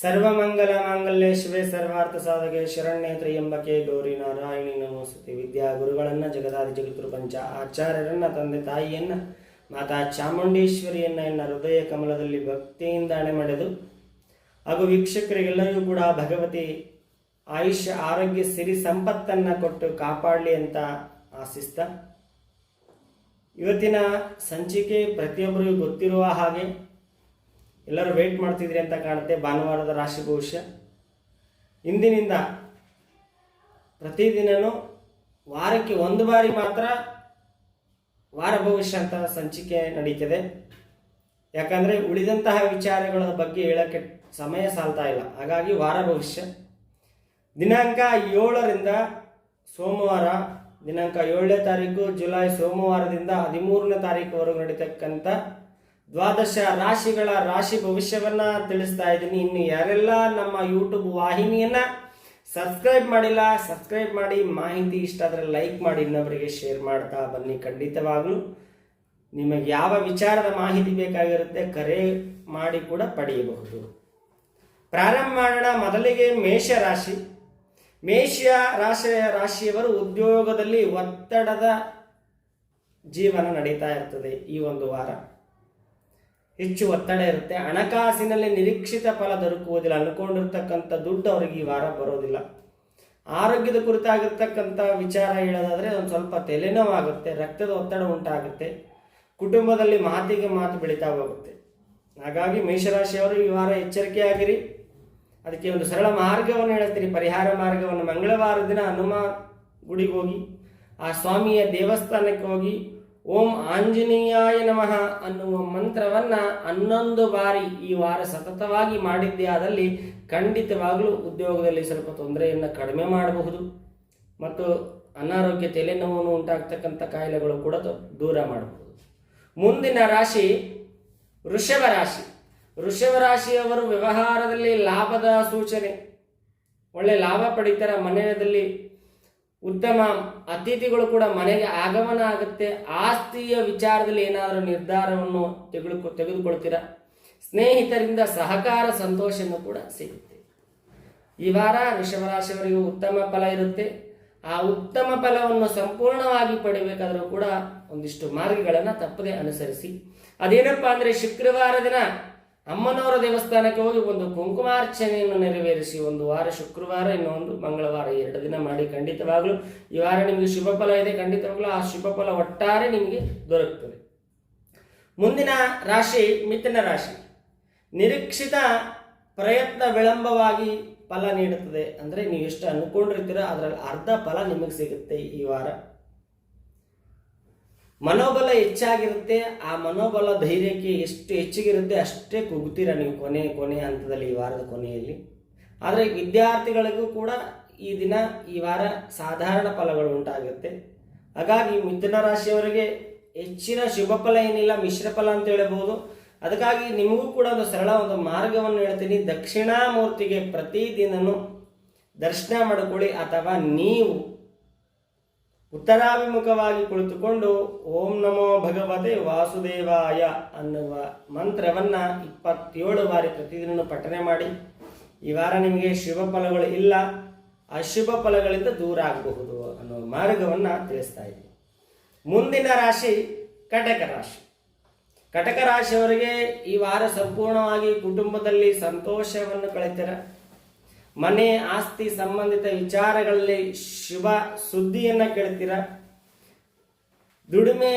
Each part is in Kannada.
ಸರ್ವಮಂಗಲ ಮಾಂಗಲ್ಯ ಶಿವೆ ಸರ್ವಾರ್ಥ ಸಾಧಕೆ ಶರಣ್ಯ ತ್ರಯಂಬಕೆ ಗೌರಿ ನಾರಾಯಣಿ ನಮೋಸ್ತುತಿ. ವಿದ್ಯಾ ಗುರುಗಳನ್ನ, ಜಗದಾದಿ ಜಗತ್ರು ಪಂಚ ಆಚಾರ್ಯರನ್ನ, ತಂದೆ ತಾಯಿಯನ್ನ, ಮಾತಾ ಚಾಮುಂಡೇಶ್ವರಿಯನ್ನ ಎನ್ನ ಹೃದಯ ಕಮಲದಲ್ಲಿ ಭಕ್ತಿಯಿಂದ ಅಣೆ ಮಾಡಿದು ಹಾಗೂ ವೀಕ್ಷಕರಿಗೆಲ್ಲರಿಗೂ ಕೂಡ ಭಗವತಿ ಆಯುಷ್ಯ ಆರೋಗ್ಯ ಸಿರಿ ಸಂಪತ್ತನ್ನ ಕೊಟ್ಟು ಕಾಪಾಡಲಿ ಅಂತ ಆಶಿಸ್ತಾ. ಇವತ್ತಿನ ಸಂಚಿಕೆ ಪ್ರತಿಯೊಬ್ಬರಿಗೂ ಗೊತ್ತಿರುವ ಹಾಗೆ ಎಲ್ಲರೂ ವೆಯ್ಟ್ ಮಾಡ್ತಿದ್ರಿ ಅಂತ ಕಾಣುತ್ತೆ ಭಾನುವಾರದ ರಾಶಿ ಭವಿಷ್ಯ. ಇಂದಿನಿಂದ ಪ್ರತಿದಿನನೂ ವಾರಕ್ಕೆ ಒಂದು ಬಾರಿ ಮಾತ್ರ ವಾರ ಭವಿಷ್ಯ ಅಂತ ಸಂಚಿಕೆ ನಡೀತದೆ. ಯಾಕಂದರೆ ಉಳಿದಂತಹ ವಿಚಾರಗಳ ಬಗ್ಗೆ ಹೇಳೋಕ್ಕೆ ಸಮಯ ಸಾಲ್ತಾ ಇಲ್ಲ. ಹಾಗಾಗಿ ವಾರ ಭವಿಷ್ಯ. ದಿನಾಂಕ ಏಳರಿಂದ ಸೋಮವಾರ, ದಿನಾಂಕ ಏಳನೇ ತಾರೀಕು ಜುಲೈ ಸೋಮವಾರದಿಂದ ಹದಿಮೂರನೇ ತಾರೀಕುವರೆಗೂ ನಡೀತಕ್ಕಂಥ ದ್ವಾದಶ ರಾಶಿಗಳ ರಾಶಿ ಭವಿಷ್ಯವನ್ನ ತಿಳಿಸ್ತಾ ಇದ್ದೀನಿ. ಇನ್ನು ಯಾರೆಲ್ಲ ನಮ್ಮ ಯೂಟ್ಯೂಬ್ ವಾಹಿನಿಯನ್ನ ಸಬ್ಸ್ಕ್ರೈಬ್ ಮಾಡಿಲ್ಲ ಸಬ್ಸ್ಕ್ರೈಬ್ ಮಾಡಿ, ಮಾಹಿತಿ ಇಷ್ಟ ಆದರೆ ಲೈಕ್ ಮಾಡಿ ಇನ್ನೊಬ್ಬರಿಗೆ ಶೇರ್ ಮಾಡ್ತಾ ಬನ್ನಿ ಖಂಡಿತವಾಗ್ಲೂ. ನಿಮಗೆ ಯಾವ ವಿಚಾರದ ಮಾಹಿತಿ ಬೇಕಾಗಿರುತ್ತೆ ಕರೆ ಮಾಡಿ ಕೂಡ ಪಡೆಯಬಹುದು. ಪ್ರಾರಂಭ ಮಾಡೋಣ ಮೊದಲಿಗೆ ಮೇಷ ರಾಶಿ. ಮೇಷ ರಾಶಿಯ ರಾಶಿಯವರು ಉದ್ಯೋಗದಲ್ಲಿ ಒತ್ತಡದ ಜೀವನ ನಡೀತಾ ಇರ್ತದೆ ಈ ಒಂದು ವಾರ. ಹೆಚ್ಚು ಒತ್ತಡ ಇರುತ್ತೆ. ಹಣಕಾಸಿನಲ್ಲಿ ನಿರೀಕ್ಷಿತ ಫಲ ದೊರಕುವುದಿಲ್ಲ. ಅನ್ಕೊಂಡಿರ್ತಕ್ಕಂಥ ದುಡ್ಡು ಅವರಿಗೆ ಈ ವಾರ ಬರೋದಿಲ್ಲ. ಆರೋಗ್ಯದ ಕುರಿತಾಗಿರ್ತಕ್ಕಂಥ ವಿಚಾರ ಹೇಳೋದಾದ್ರೆ ಒಂದು ಸ್ವಲ್ಪ ತಲೆನೋವಾಗುತ್ತೆ, ರಕ್ತದ ಒತ್ತಡ ಉಂಟಾಗುತ್ತೆ, ಕುಟುಂಬದಲ್ಲಿ ಮಾತಿಗೆ ಮಾತು ಬೆಳೀತಾ ಹೋಗುತ್ತೆ. ಹಾಗಾಗಿ ಮೇಷರಾಶಿಯವರು ಈ ವಾರ ಎಚ್ಚರಿಕೆಯಾಗಿರಿ. ಅದಕ್ಕೆ ಒಂದು ಸರಳ ಮಾರ್ಗವನ್ನು ಹೇಳ್ತೀರಿ ಪರಿಹಾರ ಮಾರ್ಗವನ್ನು ಮಂಗಳವಾರ ದಿನ ಹನುಮ ಗುಡಿಗೆ ಹೋಗಿ, ಆ ಸ್ವಾಮಿಯ ದೇವಸ್ಥಾನಕ್ಕೆ ಹೋಗಿ ಓಂ ಆಂಜನೇಯಾಯ ನಮಃ ಅನ್ನುವ ಮಂತ್ರವನ್ನ ಹನ್ನೊಂದು ಬಾರಿ ಈ ವಾರ ಸತತವಾಗಿ ಮಾಡಿದ್ದೇ ಆದಲ್ಲಿ ಖಂಡಿತವಾಗಲೂ ಉದ್ಯೋಗದಲ್ಲಿ ಸ್ವಲ್ಪ ತೊಂದರೆಯನ್ನು ಕಡಿಮೆ ಮಾಡಬಹುದು. ಮತ್ತು ಅನಾರೋಗ್ಯ ತಲೆನೋವನ್ನು ಉಂಟಾಗ್ತಕ್ಕಂಥ ಕಾಯಿಲೆಗಳು ಕೂಡ ದೂರ ಮಾಡಬಹುದು. ಮುಂದಿನ ರಾಶಿ ವೃಷಭ ರಾಶಿ. ವೃಷಭ ರಾಶಿಯವರು ವ್ಯವಹಾರದಲ್ಲಿ ಲಾಭದ ಸೂಚನೆ. ಒಳ್ಳೆ ಲಾಭ ಪಡಿತರ, ಮನೆಯಲ್ಲಿ ಉತ್ತಮ ಅತಿಥಿಗಳು ಕೂಡ ಮನೆಗೆ ಆಗಮನ ಆಗುತ್ತೆ. ಆಸ್ತಿಯ ವಿಚಾರದಲ್ಲಿ ಏನಾದರೂ ನಿರ್ಧಾರವನ್ನು ತೆಗೆದುಕೊ, ತೆಗೆದುಕೊಳ್ತೀರಾ? ಸ್ನೇಹಿತರಿಂದ ಸಹಕಾರ, ಸಂತೋಷನೂ ಕೂಡ ಸಿಗುತ್ತೆ. ಈ ವಾರ ವೃಷಭರಾಶಿಯವರಿಗೆ ಉತ್ತಮ ಫಲ ಇರುತ್ತೆ. ಆ ಉತ್ತಮ ಫಲವನ್ನು ಸಂಪೂರ್ಣವಾಗಿ ಪಡಿಬೇಕಾದರೂ ಕೂಡ ಒಂದಿಷ್ಟು ಮಾರ್ಗಗಳನ್ನು ತಪ್ಪದೆ ಅನುಸರಿಸಿ. ಅದೇನಪ್ಪಾ ಅಂದ್ರೆ ಶುಕ್ರವಾರ ದಿನ ಅಮ್ಮನವರ ದೇವಸ್ಥಾನಕ್ಕೆ ಹೋಗಿ ಒಂದು ಕುಂಕುಮಾರ್ಚನೆಯನ್ನು ನೆರವೇರಿಸಿ ಒಂದು ವಾರ ಶುಕ್ರವಾರ, ಇನ್ನೊಂದು ಮಂಗಳವಾರ, ಎರಡು ದಿನ ಮಾಡಿ ಖಂಡಿತವಾಗ್ಲೂ ಈ ವಾರ ನಿಮಗೆ ಶುಭ ಫಲ ಇದೆ. ಖಂಡಿತವಾಗಲೂ ಆ ಶುಭ ಫಲ ಒಟ್ಟಾರೆ ನಿಮಗೆ ದೊರಕುತ್ತದೆ ಮುಂದಿನ ರಾಶಿ ಮಿಥುನ ರಾಶಿ. ನಿರೀಕ್ಷಿತ ಪ್ರಯತ್ನ ವಿಳಂಬವಾಗಿ ಫಲ ನೀಡುತ್ತದೆ. ಅಂದರೆ ನೀವು ಎಷ್ಟು ಅನ್ಕೊಂಡಿರ್ತೀರೋ ಅದರಲ್ಲಿ ಅರ್ಧ ಫಲ ನಿಮಗೆ ಸಿಗುತ್ತೆ ಈ ವಾರ. ಮನೋಬಲ ಹೆಚ್ಚಾಗಿರುತ್ತೆ, ಆ ಮನೋಬಲ ಧೈರ್ಯಕ್ಕೆ ಎಷ್ಟು ಹೆಚ್ಚಿಗಿರುತ್ತೆ ಅಷ್ಟೇ ಕುಗ್ತೀರ ನೀವು ಕೊನೆ ಕೊನೆ ಹಂತದಲ್ಲಿ, ಈ ವಾರದ ಕೊನೆಯಲ್ಲಿ. ಆದರೆ ವಿದ್ಯಾರ್ಥಿಗಳಿಗೂ ಕೂಡ ಈ ದಿನ, ಈ ವಾರ ಸಾಧಾರಣ ಫಲಗಳು ಉಂಟಾಗುತ್ತೆ. ಹಾಗಾಗಿ ಮಿಥುನ ರಾಶಿಯವರಿಗೆ ಹೆಚ್ಚಿನ ಶುಭ ಫಲ ಏನಿಲ್ಲ, ಮಿಶ್ರ ಫಲ ಅಂತ ಹೇಳಬಹುದು ಅದಕ್ಕಾಗಿ ನಿಮಗೂ ಕೂಡ ಒಂದು ಸರಳ ಒಂದು ಮಾರ್ಗವನ್ನು ಹೇಳ್ತೀನಿ. ದಕ್ಷಿಣಾಮೂರ್ತಿಗೆ ಪ್ರತಿದಿನನೂ ದರ್ಶನ ಮಾಡಿಕೊಳ್ಳಿ, ಅಥವಾ ನೀವು ಉತ್ತರಾಭಿಮುಖವಾಗಿ ಕುಳಿತುಕೊಂಡು ಓಂ ನಮೋ ಭಗವತೆ ವಾಸುದೇವಾಯ ಅನ್ನುವ ಮಂತ್ರವನ್ನ ಇಪ್ಪತ್ತೇಳು ಬಾರಿ ಪ್ರತಿದಿನ ಪಠನೆ ಮಾಡಿ. ಈ ವಾರ ನಿಮಗೆ ಶುಭ ಫಲಗಳು ಇಲ್ಲ, ಅಶುಭ ಫಲಗಳಿಂದ ದೂರ ಆಗಬಹುದು ಅನ್ನೋ ಮಾರ್ಗವನ್ನ ತಿಳಿಸ್ತಾ ಇದೆ ಮುಂದಿನ ರಾಶಿ ಕಟಕ ರಾಶಿ. ಕಟಕ ರಾಶಿಯವರಿಗೆ ಈ ವಾರ ಸಂಪೂರ್ಣವಾಗಿ ಕುಟುಂಬದಲ್ಲಿ ಸಂತೋಷವನ್ನು ಕಳಿತೀರ? ಮನೆ ಆಸ್ತಿ ಸಂಬಂಧಿತ ವಿಚಾರಗಳಲ್ಲಿ ಶುಭ ಸುದ್ದಿಯನ್ನು ಕೇಳ್ತೀರ? ದುಡಿಮೆ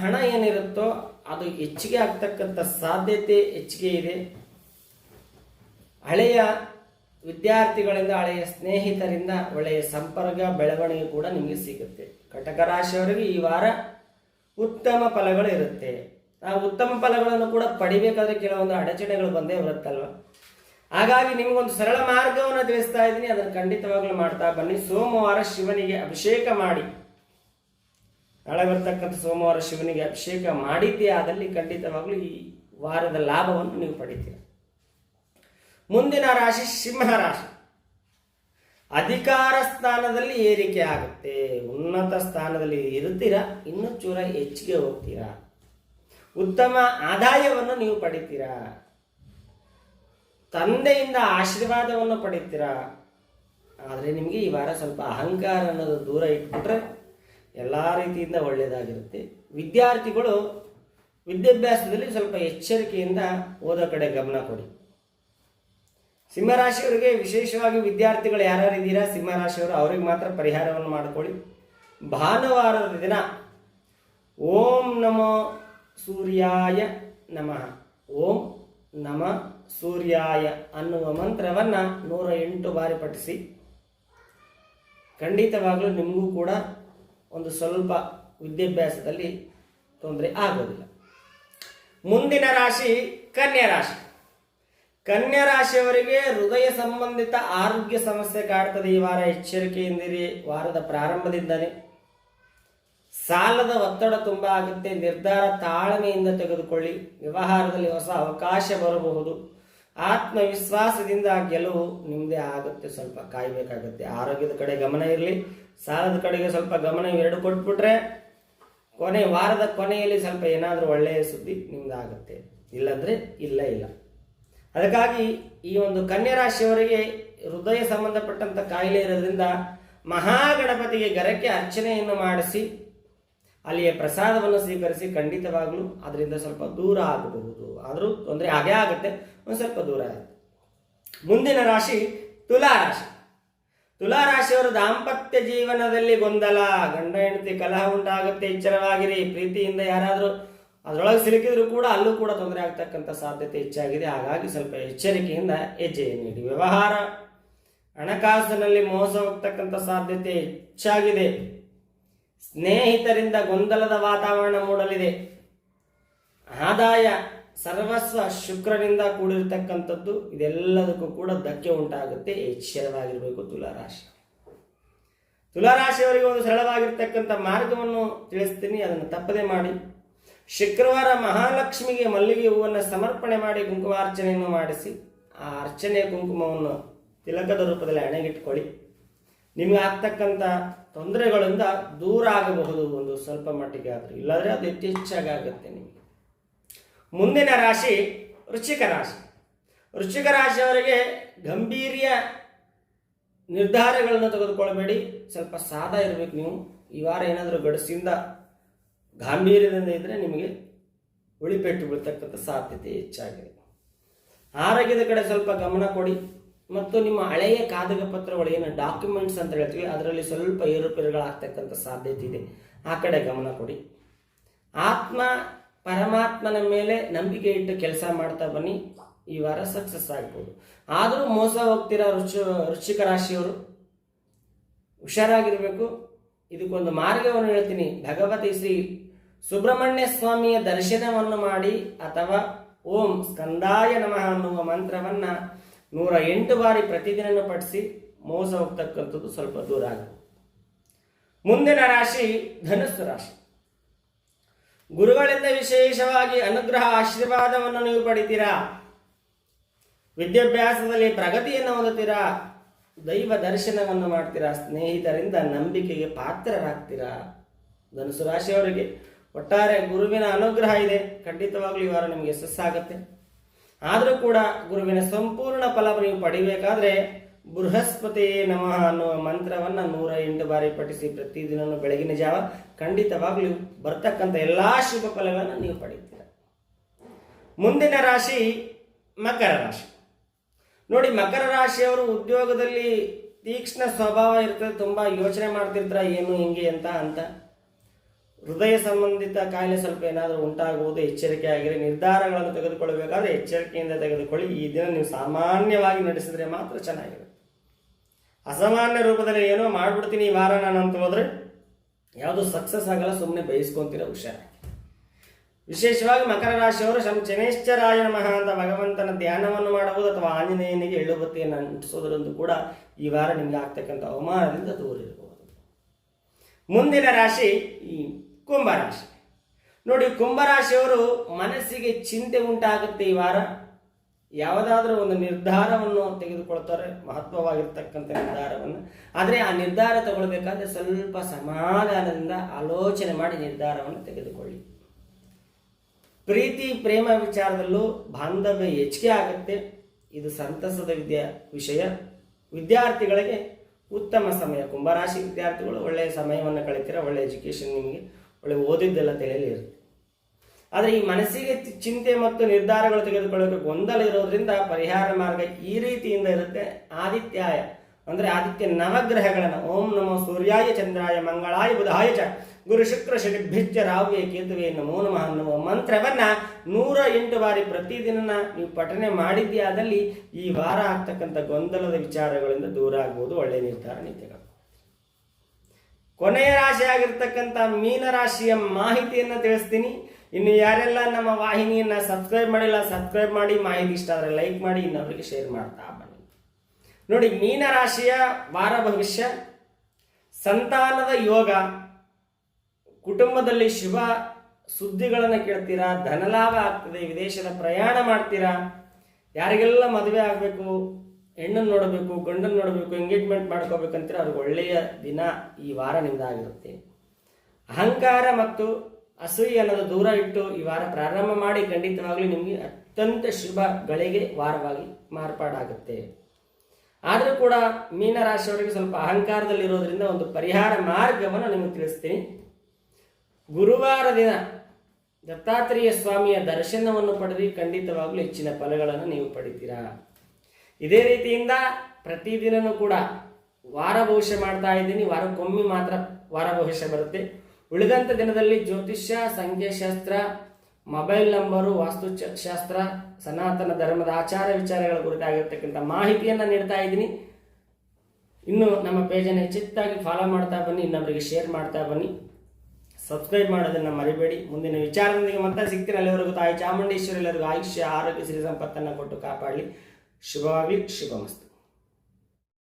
ಹಣ ಏನಿರುತ್ತೋ ಅದು ಹೆಚ್ಚಿಗೆ ಆಗ್ತಕ್ಕಂಥ ಸಾಧ್ಯತೆ ಹೆಚ್ಚಿಗೆ ಇದೆ. ಹಳೆಯ ವಿದ್ಯಾರ್ಥಿಗಳಿಂದ, ಹಳೆಯ ಸ್ನೇಹಿತರಿಂದ ಒಳ್ಳೆಯ ಸಂಪರ್ಕ, ಬೆಳವಣಿಗೆ ಕೂಡ ನಿಮಗೆ ಸಿಗುತ್ತೆ. ಕಟಕ ರಾಶಿಯವರಿಗೆ ಈ ವಾರ ಉತ್ತಮ ಫಲಗಳು ಇರುತ್ತೆ. ಆ ಉತ್ತಮ ಫಲಗಳನ್ನು ಕೂಡ ಪಡಿಬೇಕಾದ್ರೆ ಕೆಲವೊಂದು ಅಡಚಣೆಗಳು ಬಂದೇ ಬರುತ್ತಲ್ವ? ಹಾಗಾಗಿ ನಿಮಗೊಂದು ಸರಳ ಮಾರ್ಗವನ್ನು ತಿಳಿಸ್ತಾ ಇದ್ದೀನಿ. ಅದನ್ನು ಖಂಡಿತವಾಗ್ಲೂ ಮಾಡ್ತಾ ಬನ್ನಿ. ಸೋಮವಾರ ಶಿವನಿಗೆ ಅಭಿಷೇಕ ಮಾಡಿ. ನಾಳೆ ಬರ್ತಕ್ಕಂಥ ಸೋಮವಾರ ಶಿವನಿಗೆ ಅಭಿಷೇಕ ಮಾಡಿದ್ದೇ ಆದಲ್ಲಿ ಖಂಡಿತವಾಗ್ಲೂ ಈ ವಾರದ ಲಾಭವನ್ನು ನೀವು ಪಡಿತೀರ. ಮುಂದಿನ ರಾಶಿ ಸಿಂಹ ರಾಶಿ. ಅಧಿಕಾರ ಸ್ಥಾನದಲ್ಲಿ ಏರಿಕೆ ಆಗುತ್ತೆ. ಉನ್ನತ ಸ್ಥಾನದಲ್ಲಿ ಇರುತ್ತೀರಾ? ಇನ್ನೂ ಚೂರ ಹೆಚ್ಚಿಗೆ ಹೋಗ್ತೀರಾ? ಉತ್ತಮ ಆದಾಯವನ್ನು ನೀವು ಪಡಿತೀರಾ? ತಂದೆಯಿಂದ ಆಶೀರ್ವಾದವನ್ನು ಪಡಿತೀರಾ ಆದರೆ ನಿಮಗೆ ಈ ವಾರ ಸ್ವಲ್ಪ ಅಹಂಕಾರ ಅನ್ನೋದು ದೂರ ಇಟ್ಬಿಟ್ರೆ ಎಲ್ಲ ರೀತಿಯಿಂದ ಒಳ್ಳೆಯದಾಗಿರುತ್ತೆ ವಿದ್ಯಾರ್ಥಿಗಳು ವಿದ್ಯಾಭ್ಯಾಸದಲ್ಲಿ ಸ್ವಲ್ಪ ಎಚ್ಚರಿಕೆಯಿಂದ ಓದೋ ಕಡೆ ಗಮನ ಕೊಡಿ. ಸಿಂಹರಾಶಿಯವರಿಗೆ ವಿಶೇಷವಾಗಿ ವಿದ್ಯಾರ್ಥಿಗಳು ಯಾರ್ಯಾರು ಇದ್ದೀರಾ? ಸಿಂಹರಾಶಿಯವರು, ಅವ್ರಿಗೆ ಮಾತ್ರ ಪರಿಹಾರವನ್ನು ಮಾಡಿಕೊಳ್ಳಿ. ಭಾನುವಾರದ ದಿನ ಓಂ ನಮೋ ಸೂರ್ಯಾಯ ನಮಃ. ಓಂ ನಮ. ಸೂರ್ಯಾಯ ಅನ್ನುವ ಮಂತ್ರವನ್ನು ನೂರ ಎಂಟು ಬಾರಿ ಪಠಿಸಿ. ಖಂಡಿತವಾಗಲೂ ನಿಮಗೂ ಕೂಡ ಒಂದು ಸ್ವಲ್ಪ ವಿದ್ಯಾಭ್ಯಾಸದಲ್ಲಿ ತೊಂದರೆ ಆಗೋದಿಲ್ಲ. ಮುಂದಿನ ರಾಶಿ ಕನ್ಯಾ ರಾಶಿ. ಕನ್ಯಾ ರಾಶಿಯವರಿಗೆ ಹೃದಯ ಸಂಬಂಧಿತ ಆರೋಗ್ಯ ಸಮಸ್ಯೆ ಕಾಡ್ತದೆ ಈ ವಾರ. ಎಚ್ಚರಿಕೆಯಿಂದಿರಿ, ವಾರದ ಪ್ರಾರಂಭದಿಂದಲೇ ಸಾಲದ ಒತ್ತಡ ತುಂಬ ಆಗುತ್ತೆ. ನಿರ್ಧಾರ ತಾಳ್ಮೆಯಿಂದ ತೆಗೆದುಕೊಳ್ಳಿ. ವ್ಯವಹಾರದಲ್ಲಿ ಹೊಸ ಅವಕಾಶ ಬರಬಹುದು. ಆತ್ಮವಿಶ್ವಾಸದಿಂದ ಗೆಲುವು ನಿಮ್ಮದೇ ಆಗುತ್ತೆ ಸ್ವಲ್ಪ, ಕಾಯಬೇಕಾಗುತ್ತೆ. ಆರೋಗ್ಯದ ಕಡೆ ಗಮನ ಇರಲಿ, ಸಾಲದ ಕಡೆಗೆ ಸ್ವಲ್ಪ ಗಮನ ಎರಡು ಕೊಟ್ಬಿಟ್ರೆ ಕೊನೆ, ವಾರದ ಕೊನೆಯಲ್ಲಿ ಸ್ವಲ್ಪ ಏನಾದರೂ ಒಳ್ಳೆಯ ಸುದ್ದಿ ನಿಮ್ದಾಗುತ್ತೆ ಇಲ್ಲಂದ್ರೆ ಇಲ್ಲ ಇಲ್ಲ. ಅದಕ್ಕಾಗಿ ಈ ಒಂದು ಕನ್ಯಾ ರಾಶಿಯವರಿಗೆ ಹೃದಯ ಸಂಬಂಧಪಟ್ಟಂತ ಕಾಯಿಲೆ ಇರೋದ್ರಿಂದ ಮಹಾಗಣಪತಿಗೆ ಗರಕ್ಕೆ ಅರ್ಚನೆಯನ್ನು ಮಾಡಿಸಿ ಅಲ್ಲಿಯ ಪ್ರಸಾದವನ್ನು ಸ್ವೀಕರಿಸಿ ಖಂಡಿತವಾಗಲೂ ಅದರಿಂದ ಸ್ವಲ್ಪ ದೂರ ಆಗಬಹುದು. ಆದರೂ ತೊಂದರೆ ಆಗೇ ಆಗುತ್ತೆ, ಒಂದು ಸ್ವಲ್ಪ ದೂರ ಆಗುತ್ತೆ. ಮುಂದಿನ ರಾಶಿ ತುಲಾ ರಾಶಿ. ತುಲಾ ದಾಂಪತ್ಯ ಜೀವನದಲ್ಲಿ ಗೊಂದಲ. ಗಂಡ, ಹೆಂಡತಿ, ಕಲಹ ಉಂಟಾಗುತ್ತೆ, ಎಚ್ಚರವಾಗಿರಿ. ಪ್ರೀತಿಯಿಂದ ಯಾರಾದರೂ ಅದರೊಳಗೆ ಸಿಲುಕಿದ್ರು ಕೂಡ ಅಲ್ಲೂ ಕೂಡ ತೊಂದರೆ ಆಗ್ತಕ್ಕಂಥ ಸಾಧ್ಯತೆ ಹೆಚ್ಚಾಗಿದೆ. ಹಾಗಾಗಿ ಸ್ವಲ್ಪ ಎಚ್ಚರಿಕೆಯಿಂದ ಹೆಜ್ಜೆ ನೀಡಿ. ವ್ಯವಹಾರ, ಹಣಕಾಸಿನಲ್ಲಿ ಮೋಸ ಹೋಗ್ತಕ್ಕಂಥ ಸಾಧ್ಯತೆ ಹೆಚ್ಚಾಗಿದೆ. ಸ್ನೇಹಿತರಿಂದ ಗೊಂದಲದ ವಾತಾವರಣ ಮೂಡಲಿದೆ. ಆದಾಯ ಸರ್ವಸ್ವ ಶುಕ್ರನಿಂದ ಕೂಡಿರತಕ್ಕಂಥದ್ದು ಇದೆಲ್ಲದಕ್ಕೂ ಕೂಡ ಧಕ್ಕೆ ಉಂಟಾಗುತ್ತೆ. ಎಚ್ಚರವಾಗಿರಬೇಕು ತುಲಾರಾಶಿ. ತುಲಾರಾಶಿಯವರಿಗೆ ಒಂದು ಸರಳವಾಗಿರ್ತಕ್ಕಂಥ ಮಾರ್ಗವನ್ನು ತಿಳಿಸ್ತೀನಿ. ಅದನ್ನು ತಪ್ಪದೆ ಮಾಡಿ. ಶುಕ್ರವಾರ ಮಹಾಲಕ್ಷ್ಮಿಗೆ ಮಲ್ಲಿಗೆ ಹೂವನ್ನು ಸಮರ್ಪಣೆ ಮಾಡಿ ಕುಂಕುಮಾರ್ಚನೆಯನ್ನು ಮಾಡಿಸಿ, ಆ ಅರ್ಚನೆಯ ಕುಂಕುಮವನ್ನು ತಿಲಕದ ರೂಪದಲ್ಲಿ ಹಣೆಗಿಟ್ಕೊಳ್ಳಿ ನಿಮಗೆ ಆಗ್ತಕ್ಕಂಥ ತೊಂದರೆಗಳಿಂದ ದೂರ ಆಗಬಹುದು ಒಂದು ಸ್ವಲ್ಪ ಮಟ್ಟಿಗೆ ಆದರೂ. ಇಲ್ಲಾಂದರೆ ಅದು ಹೆಚ್ಚು ಹೆಚ್ಚಾಗಿ ಆಗುತ್ತೆ ನಿಮಗೆ. ಮುಂದಿನ ರಾಶಿ ವೃಶ್ಚಿಕ ರಾಶಿ. ವೃಶ್ಚಿಕ ರಾಶಿಯವರಿಗೆ ಗಂಭೀರ್ಯ ನಿರ್ಧಾರಗಳನ್ನು ತೆಗೆದುಕೊಳ್ಬೇಡಿ. ಸ್ವಲ್ಪ ಸಾದ ಇರಬೇಕು ನೀವು. ಈ ವಾರ ಏನಾದರೂ ಗಡಸಿಂದ ಗಾಂಭೀರ್ಯದಿಂದ ಇದ್ದರೆ ನಿಮಗೆ ಉಳಿಪೆಟ್ಟು ಬೀಳ್ತಕ್ಕಂಥ ಸಾಧ್ಯತೆ ಹೆಚ್ಚಾಗಿದೆ. ಆರೋಗ್ಯದ ಕಡೆ ಸ್ವಲ್ಪ ಗಮನ ಕೊಡಿ. ಮತ್ತು ನಿಮ್ಮ ಹಳೆಯ ಕಾಗದ ಏನು ಡಾಕ್ಯುಮೆಂಟ್ಸ್ ಅಂತ ಹೇಳ್ತೀವಿ, ಅದರಲ್ಲಿ ಸ್ವಲ್ಪ ಏರುಪೇರುಗಳಾಗ್ತಕ್ಕಂಥ ಸಾಧ್ಯತೆ ಇದೆ. ಆ ಕಡೆ ಗಮನ ಕೊಡಿ. ಆತ್ಮ ಪರಮಾತ್ಮನ ಮೇಲೆ ನಂಬಿಕೆ ಇಟ್ಟು ಕೆಲಸ ಮಾಡ್ತಾ ಬನ್ನಿ, ಈ ವಾರ ಸಕ್ಸಸ್ ಆಗ್ಬೋದು. ಆದರೂ ಮೋಸ ಹೋಗ್ತಿರ ರುಚಿ, ವೃಶ್ಚಿಕ ರಾಶಿಯವರು, ಹುಷಾರಾಗಿರಬೇಕು. ಇದಕ್ಕೊಂದು ಮಾರ್ಗವನ್ನು ಹೇಳ್ತೀನಿ. ಭಗವತಿ ಶ್ರೀ ಸುಬ್ರಹ್ಮಣ್ಯ ಸ್ವಾಮಿಯ ದರ್ಶನವನ್ನು ಮಾಡಿ ಅಥವಾ ಓಂ ಸ್ಕಂದಾಯ ನಮಃ ಅನ್ನುವ ಮಂತ್ರವನ್ನ ನೂರ ಎಂಟು ಬಾರಿ ಪ್ರತಿದಿನ ಪಠಿಸಿ ಮೋಸ ಹೋಗ್ತಕ್ಕಂಥದ್ದು ಸ್ವಲ್ಪ ದೂರ ಆಗುತ್ತೆ. ಮುಂದಿನ ರಾಶಿ ಧನುಸ್ಸು ರಾಶಿ. ಗುರುಗಳಿಂದ ವಿಶೇಷವಾಗಿ ಅನುಗ್ರಹ ಆಶೀರ್ವಾದವನ್ನು ನೀವು ಪಡಿತೀರಾ? ವಿದ್ಯಾಭ್ಯಾಸದಲ್ಲಿ ಪ್ರಗತಿಯನ್ನು ಹೊಂದುತ್ತೀರಾ? ದೈವ ದರ್ಶನವನ್ನು ಮಾಡ್ತೀರಾ? ಸ್ನೇಹಿತರಿಂದ ನಂಬಿಕೆಗೆ ಪಾತ್ರರಾಗ್ತೀರಾ? ಧನುಸು ರಾಶಿಯವರಿಗೆ ಒಟ್ಟಾರೆ ಗುರುವಿನ ಅನುಗ್ರಹ ಇದೆ. ಖಂಡಿತವಾಗ್ಲೂ ಇವರು ವಾರ ನಿಮಗೆ ಯಶಸ್ಸಾಗುತ್ತೆ. ಆದರೂ ಕೂಡ ಗುರುವಿನ ಸಂಪೂರ್ಣ ಫಲ ನೀವು ಪಡಿಬೇಕಾದ್ರೆ ಬೃಹಸ್ಪತಿ ನಮಃ ಅನ್ನುವ ಮಂತ್ರವನ್ನ ನೂರ ಎಂಟು ಬಾರಿ ಪಠಿಸಿ ಪ್ರತಿದಿನ ಬೆಳಗಿನ ಜಾವ ಖಂಡಿತವಾಗ್ಲೂ ಬರ್ತಕ್ಕಂಥ ಎಲ್ಲಾ ಶುಭ ಫಲಗಳನ್ನು ನೀವು ಪಡೀತೀರ. ಮುಂದಿನ ರಾಶಿ ಮಕರ ರಾಶಿ. ನೋಡಿ, ಮಕರ ರಾಶಿಯವರು ಉದ್ಯೋಗದಲ್ಲಿ ತೀಕ್ಷ್ಣ ಸ್ವಭಾವ ಇರ್ತದೆ, ತುಂಬಾ ಯೋಚನೆ ಮಾಡ್ತಿರ್ತಾರ, ಏನು, ಹಿಂಗೆ ಅಂತ ಅಂತ. ಹೃದಯ ಸಂಬಂಧಿತ ಕಾಯಿಲೆ ಸ್ವಲ್ಪ ಏನಾದರೂ ಉಂಟಾಗುವುದು ಎಚ್ಚರಿಕೆ ಆಗಿರಿ ನಿರ್ಧಾರಗಳನ್ನು ತೆಗೆದುಕೊಳ್ಳಬೇಕಾದ್ರೆ ಎಚ್ಚರಿಕೆಯಿಂದ ತೆಗೆದುಕೊಳ್ಳಿ. ಈ ದಿನ ನೀವು ಸಾಮಾನ್ಯವಾಗಿ ನಡೆಸಿದ್ರೆ ಮಾತ್ರ ಚೆನ್ನಾಗಿರುತ್ತೆ. ಅಸಾಮಾನ್ಯ ರೂಪದಲ್ಲಿ ಏನೋ ಮಾಡ್ಬಿಡ್ತೀನಿ ಈ ವಾರ ನಾನು ಅಂತ ಹೋದ್ರೆ ಯಾವುದು ಸಕ್ಸಸ್ ಆಗಲ್ಲ ಸುಮ್ಮನೆ ಬಯಸ್ಕೊಂತೀರ ಹುಷಾರಾಗಿ ವಿಶೇಷವಾಗಿ ಮಕರ ರಾಶಿಯವರು ಶಂ ಚನೇಶ್ವರಾಯ ನಮಃ ಅಂತ ಭಗವಂತನ ಧ್ಯಾನವನ್ನು ಮಾಡಬಹುದು ಅಥವಾ ಆಂಜನೇಯನಿಗೆ ಎಳ್ಳುಬತ್ತಿಯನ್ನು ಅಂಟಿಸೋದ್ರಂದು ಕೂಡ ಈ ವಾರ ನಿಮ್ಗೆ ಆಗ್ತಕ್ಕಂಥ ಅವಮಾನದಿಂದ ದೂರ ಇರಬಹುದು. ಮುಂದಿನ ರಾಶಿ ಈ ಕುಂಭರಾಶಿ. ನೋಡಿ, ಕುಂಭರಾಶಿಯವರು ಮನಸ್ಸಿಗೆ ಚಿಂತೆ ಉಂಟಾಗುತ್ತೆ ಈ ವಾರ. ಯಾವುದಾದ್ರೂ ಒಂದು ನಿರ್ಧಾರವನ್ನು ತೆಗೆದುಕೊಳ್ತಾರೆ, ಮಹತ್ವವಾಗಿರ್ತಕ್ಕಂಥ ನಿರ್ಧಾರವನ್ನು. ಆದರೆ ಆ ನಿರ್ಧಾರ ತಗೊಳ್ಬೇಕಾದ್ರೆ ಸ್ವಲ್ಪ ಸಮಾಧಾನದಿಂದ ಆಲೋಚನೆ ಮಾಡಿ ನಿರ್ಧಾರವನ್ನು ತೆಗೆದುಕೊಳ್ಳಿ. ಪ್ರೀತಿ, ಪ್ರೇಮ ವಿಚಾರದಲ್ಲೂ ಬಾಂಧವ್ಯ ಹೆಚ್ಚಿಗೆ ಆಗುತ್ತೆ. ಇದು ಸಂತಸದ ವಿದ್ಯಾ, ವಿಷಯ. ವಿದ್ಯಾರ್ಥಿಗಳಿಗೆ ಉತ್ತಮ ಸಮಯ. ಕುಂಭರಾಶಿ ವಿದ್ಯಾರ್ಥಿಗಳು ಒಳ್ಳೆಯ ಸಮಯವನ್ನು ಕಳಿತೀರ, ಒಳ್ಳೆಯ ಎಜುಕೇಷನ್ ನಿಮಗೆ ಒಳ್ಳೆ ಓದಿದ್ದೆಲ್ಲ ತಲೆಯಲ್ಲಿ ಇರುತ್ತೆ. ಆದರೆ ಈ ಮನಸ್ಸಿಗೆ ಚಿಂತೆ ಮತ್ತು ನಿರ್ಧಾರಗಳು ತೆಗೆದುಕೊಳ್ಳೋಕೆ ಗೊಂದಲ ಇರೋದ್ರಿಂದ ಪರಿಹಾರ ಮಾರ್ಗ ಈ ರೀತಿಯಿಂದ ಇರುತ್ತೆ ಆದಿತ್ಯಾಯ. ಅಂದರೆ ಆದಿತ್ಯ ನವಗ್ರಹಗಳನ್ನು ಓಂ ನಮೋ ಸೂರ್ಯಾಯ ಚಂದ್ರಾಯ ಮಂಗಳಾಯ ಬುಧಾಯ ಚ. ಗುರು ಶುಕ್ರ ಶನಿಭ್ಯಶ್ಚ ರಾವ್ಯ ಕೇತುವೆ ನಮೋ ನಮಃ ಅನ್ನುವ ಮಂತ್ರವನ್ನ ನೂರ ಎಂಟು ಬಾರಿ ಪ್ರತಿದಿನ ನೀವು ಪಠನೆ ಮಾಡಿದ್ಯಾದಲ್ಲಿ ಈ ವಾರ ಆಗ್ತಕ್ಕಂಥ ಗೊಂದಲದ ವಿಚಾರಗಳಿಂದ ದೂರ ಆಗ್ಬೋದು ಒಳ್ಳೆಯ ನಿರ್ಧಾರ ನೀತಿಗಳು ಕೊನೆಯ ರಾಶಿ ಆಗಿರ್ತಕ್ಕಂಥ ಮೀನ ರಾಶಿಯ ಮಾಹಿತಿಯನ್ನು ತಿಳಿಸ್ತೀನಿ. ಇನ್ನು ಯಾರೆಲ್ಲ ನಮ್ಮ ವಾಹಿನಿಯನ್ನು ಸಬ್ಸ್ಕ್ರೈಬ್ ಮಾಡಿಲ್ಲ ಸಬ್ಸ್ಕ್ರೈಬ್ ಮಾಡಿ, ಮಾಹಿತಿ ಇಷ್ಟ ಆದರೆ ಲೈಕ್ ಮಾಡಿ ಇನ್ನೊಬ್ಬರಿಗೆ ಶೇರ್ ಮಾಡ್ತಾ ಬನ್ನಿ. ನೋಡಿ, ಮೀನ ರಾಶಿಯ ವಾರ ಭವಿಷ್ಯ, ಸಂತಾನದ ಯೋಗ, ಕುಟುಂಬದಲ್ಲಿ ಶುಭ ಸುದ್ದಿಗಳನ್ನು ಕೇಳ್ತೀರಾ, ಧನಲಾಭ ಆಗ್ತದೆ, ವಿದೇಶದ ಪ್ರಯಾಣ ಮಾಡ್ತೀರಾ, ಯಾರಿಗೆಲ್ಲ ಮದುವೆ ಆಗಬೇಕು ಹೆಣ್ಣನ್ನು ನೋಡಬೇಕು, ಗಂಡನ್ನು ನೋಡಬೇಕು ಎಂಗೇಜ್ಮೆಂಟ್ ಮಾಡ್ಕೋಬೇಕಂತೀರ ಅವ್ರಿಗೆ ಒಳ್ಳೆಯ ದಿನ ಈ ವಾರ ನಿಮ್ದಾಗಿರುತ್ತೆ ಅಹಂಕಾರ ಮತ್ತು ಅಸೂಯೆ ಅನ್ನೋದು ದೂರ ಇಟ್ಟು ಈ ವಾರ ಪ್ರಾರಂಭ ಮಾಡಿ ಖಂಡಿತವಾಗ್ಲೂ ನಿಮಗೆ ಅತ್ಯಂತ ಶುಭ ಗಳಿಗೆ ವಾರವಾಗಿ ಮಾರ್ಪಾಡಾಗುತ್ತೆ. ಆದರೂ ಕೂಡ ಮೀನರಾಶಿಯವರಿಗೆ ಸ್ವಲ್ಪ ಅಹಂಕಾರದಲ್ಲಿರೋದ್ರಿಂದ ಒಂದು ಪರಿಹಾರ ಮಾರ್ಗವನ್ನು ನಿಮಗೆ ತಿಳಿಸ್ತೀನಿ. ಗುರುವಾರ ದಿನ ದತ್ತಾತ್ರೇಯ ಸ್ವಾಮಿಯ ದರ್ಶನವನ್ನು ಪಡೆದು ಖಂಡಿತವಾಗ್ಲೂ ಹೆಚ್ಚಿನ ಫಲಗಳನ್ನು ನೀವು ಪಡಿತೀರಾ. ಇದೇ ರೀತಿಯಿಂದ ಪ್ರತಿದಿನನೂ ಕೂಡ ವಾರ ಭವಿಷ್ಯ ಮಾಡ್ತಾ ಇದ್ದೀನಿ. ವಾರಕ್ಕೊಮ್ಮೆ ಮಾತ್ರ ವಾರ ಭವಿಷ್ಯ ಬರುತ್ತೆ. ಉಳಿದಂಥ ದಿನದಲ್ಲಿ ಜ್ಯೋತಿಷ್ಯ, ಸಂಖ್ಯಾಶಾಸ್ತ್ರ, ಮೊಬೈಲ್ ನಂಬರು ವಾಸ್ತು ಶಾಸ್ತ್ರ ಸನಾತನ ಧರ್ಮದ ಆಚಾರ ವಿಚಾರಗಳ ಕುರಿತಾಗಿರ್ತಕ್ಕಂಥ ಮಾಹಿತಿಯನ್ನು ನೀಡ್ತಾ ಇದ್ದೀನಿ. ಇನ್ನು ನಮ್ಮ ಪೇಜನ್ನು ಹೆಚ್ಚಿತ್ತಾಗಿ ಫಾಲೋ ಮಾಡ್ತಾ ಬನ್ನಿ ಇನ್ನೊಬ್ಬರಿಗೆ ಶೇರ್ ಮಾಡ್ತಾ ಬನ್ನಿ. ಸಬ್ಸ್ಕ್ರೈಬ್ ಮಾಡೋದನ್ನು ಮರಿಬೇಡಿ. ಮುಂದಿನ ವಿಚಾರದೊಂದಿಗೆ ಮತ್ತೆ ಸಿಗ್ತೀನಿ. ಅಲ್ಲಿವರೆಗೂ ತಾಯಿ ಚಾಮುಂಡೇಶ್ವರಿ ಎಲ್ಲರಿಗೂ ಆಯುಷ್ಯ, ಆರೋಗ್ಯ, ಸಿರಿ ಸಂಪತ್ತನ್ನು ಕೊಟ್ಟು ಕಾಪಾಡಲಿ. ಶುಭವಾಗಲಿ ಶುಭಮಸ್ತು